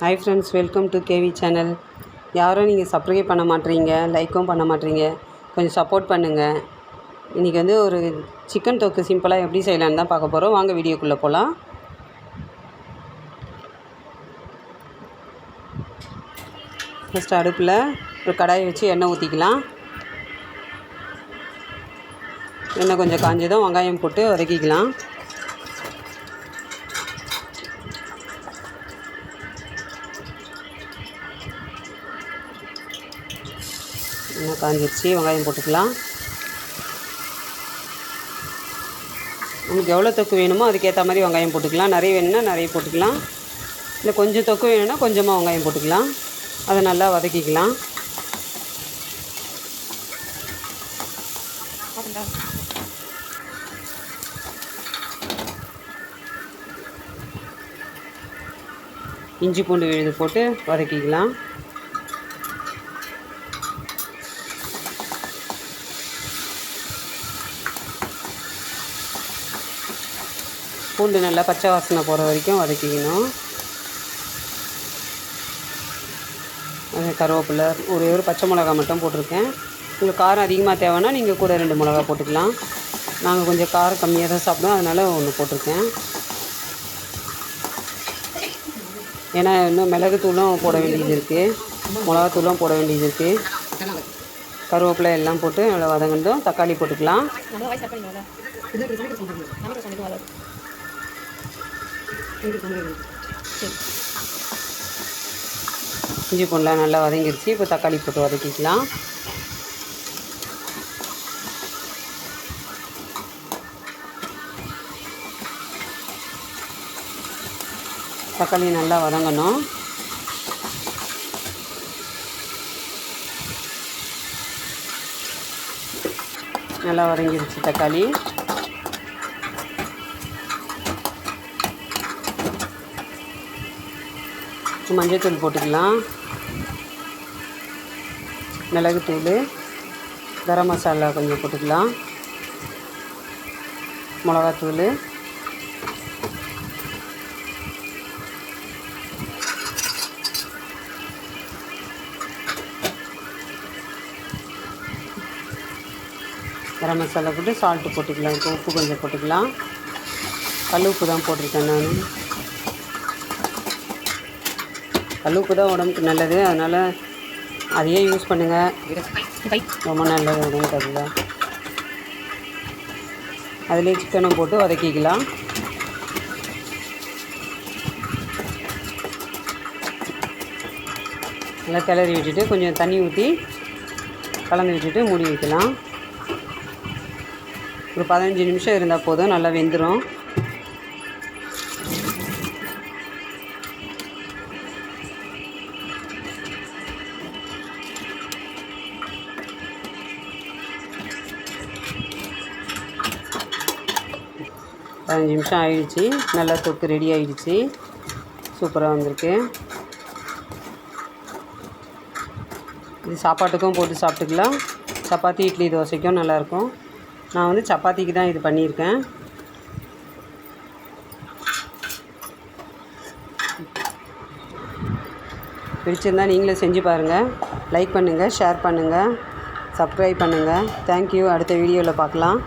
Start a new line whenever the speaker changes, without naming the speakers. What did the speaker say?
Hi friends welcome to KV channel யாரும் நீங்கள் subscribe பண்ண மாட்டீங்க லைக்கும் பண்ண மாட்டீங்க கொஞ்சம் சப்போர்ட் பண்ணுங்கள் இன்றைக்கி வந்து ஒரு சிக்கன் தொக்கு சிம்பிளாக எப்படி செய்யலான்னு தான் பார்க்க போகிறோம் வாங்க வீடியோக்குள்ளே போகலாம் ஃபஸ்ட்டு அடுப்பில் ஒரு கடாயை வச்சு எண்ணெய் ஊற்றிக்கலாம் எண்ணெய் கொஞ்சம் காஞ்சதும் வெங்காயம் போட்டு வதக்கிக்கலாம். எண்ணெய் காஞ்சிருச்சு. வெங்காயம் போட்டுக்கலாம். நமக்கு எவ்வளோ தொக்கு வேணுமோ அதுக்கேற்ற மாதிரி வெங்காயம் போட்டுக்கலாம். நிறைய வேணும்னா நிறைய போட்டுக்கலாம். இல்லை கொஞ்சம் தொக்கு வேணும்னா கொஞ்சமாக வெங்காயம் போட்டுக்கலாம். அதை நல்லா வதக்கிக்கலாம். இஞ்சி பூண்டு விழுது போட்டு வதக்கிக்கலாம். பூண்டு நல்லா பச்சை வாசனை போகிற வரைக்கும் வதக்கிக்கணும். அது கருவேப்பிலை ஒரே ஒரு பச்சை மிளகா மட்டும் போட்டிருக்கேன். உங்களுக்கு காரம் அதிகமாக தேவைன்னா நீங்கள் கூட ரெண்டு மிளகா போட்டுக்கலாம். நாங்கள் கொஞ்சம் காரம் கம்மியாக தான் சாப்பிடுவோம். அதனால் ஒன்று போட்டிருக்கேன். ஏன்னா இன்னும் மிளகுத்தூளும் போட வேண்டியது இருக்குது மிளகாத்தூளும் போட வேண்டியது இருக்குது கருவேப்பிலை எல்லாம் போட்டு நல்லா வதங்கினதும் தக்காளி போட்டுக்கலாம். இஞ்சி பூண்டுலாம் நல்லா வதங்கிருச்சு. இப்போ தக்காளி போட்டு வதக்கிக்கலாம். தக்காளி நல்லா வதங்கணும். நல்லா வதங்கிருச்சு தக்காளி. மஞ்சள்தூள் போட்டுக்கலாம். மிளகுத்தூள் கரம் மசாலா கொஞ்சம் போட்டுக்கலாம். மிளகாத்தூள் கரம் மசாலா போட்டு சால்ட்டு போட்டுக்கலாம். இப்போ உப்பு கொஞ்சம் போட்டுக்கலாம். கல் உப்பு தான் போட்டிருக்கேன் நான். கழுப்பு தான் உடம்புக்கு நல்லது. அதனால் அதையே யூஸ் பண்ணுங்கள் ரொம்ப நல்லது உடம்புக்கு அதுதான். அதிலே சிக்கனை போட்டு வதக்கிக்கலாம். நல்லா கிளறி விட்டுட்டு கொஞ்சம் தண்ணி ஊற்றி கலந்து விட்டுட்டு மூடி வைக்கலாம். ஒரு பதினஞ்சு நிமிஷம் இருந்தால் போதும். நல்லா வெந்துடும் பதினஞ்சு நிமிஷம் ஆயிடுச்சு. நல்லா தொக்கு ரெடி ஆயிடுச்சு. சூப்பராக வந்திருக்கு. இது சாப்பாட்டுக்கும் போட்டு சாப்பிட்டுக்கலாம். சப்பாத்தி இட்லி தோசைக்கும் நல்லாயிருக்கும். நான் வந்து சப்பாத்திக்கு தான் இது பண்ணியிருக்கேன். பிடிச்சிருந்தா நீங்களே செஞ்சு பாருங்கள் லைக் பண்ணுங்கள் ஷேர் பண்ணுங்கள் சப்ஸ்கிரைப் பண்ணுங்கள் தேங்க்யூ அடுத்த வீடியோவில் பார்க்கலாம்.